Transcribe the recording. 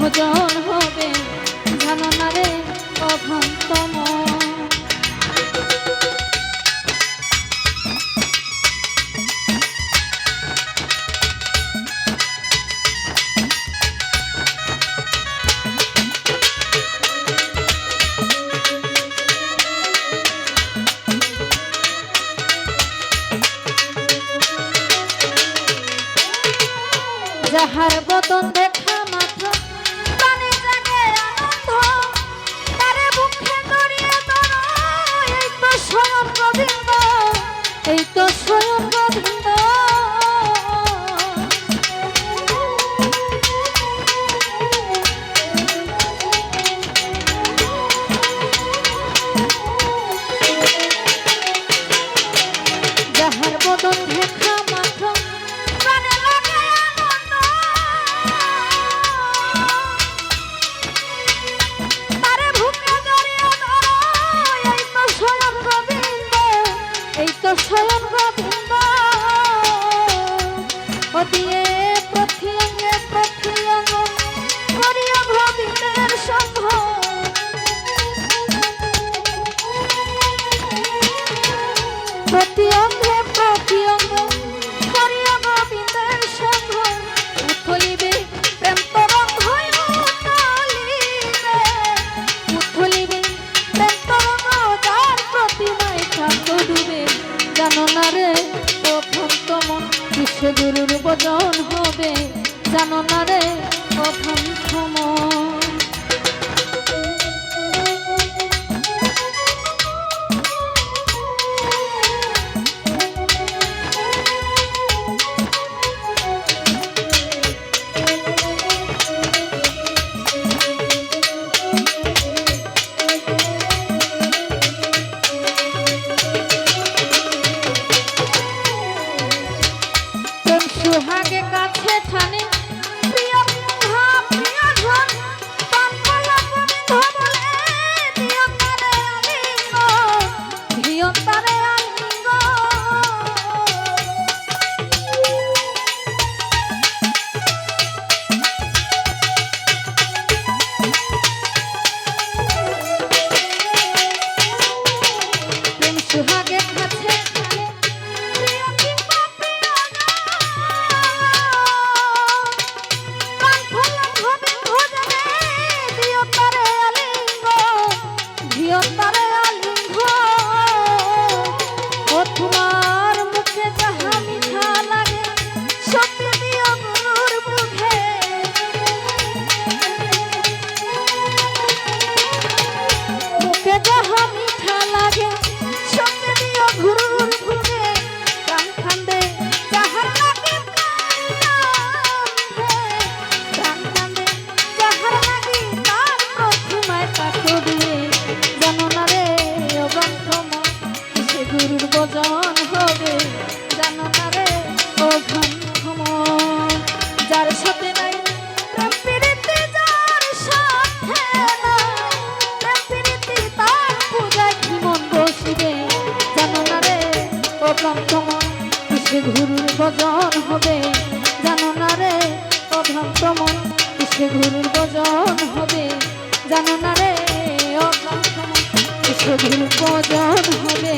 ভজন হবে? জানো না রে অভন্তম হার বতন্দ প্রতি অঙ্গে প্রতি অঙ্গ করিয়া গোবিন্দের সঙ্গ উথলিবে প্রেম তরঙ্গ উথলিবে প্রেম তরঙ্গ তার প্রতিমায় কান্দ ডুবে জানো না রে প্রথম তমন বিশ্বগুরুর বদন হবে। জানো না রে প্রথম সময় ভাগে কাছে ঠানে about it. অক্লান্ত মন কিসে ঘুরুর ভজন হবে, জানো না রে? অভ্রান্ত মন কিসে ঘুরুর ভজন হবে, জানো না রে? অক্লান্ত মন কিসে ঘুরুর ভজন হবে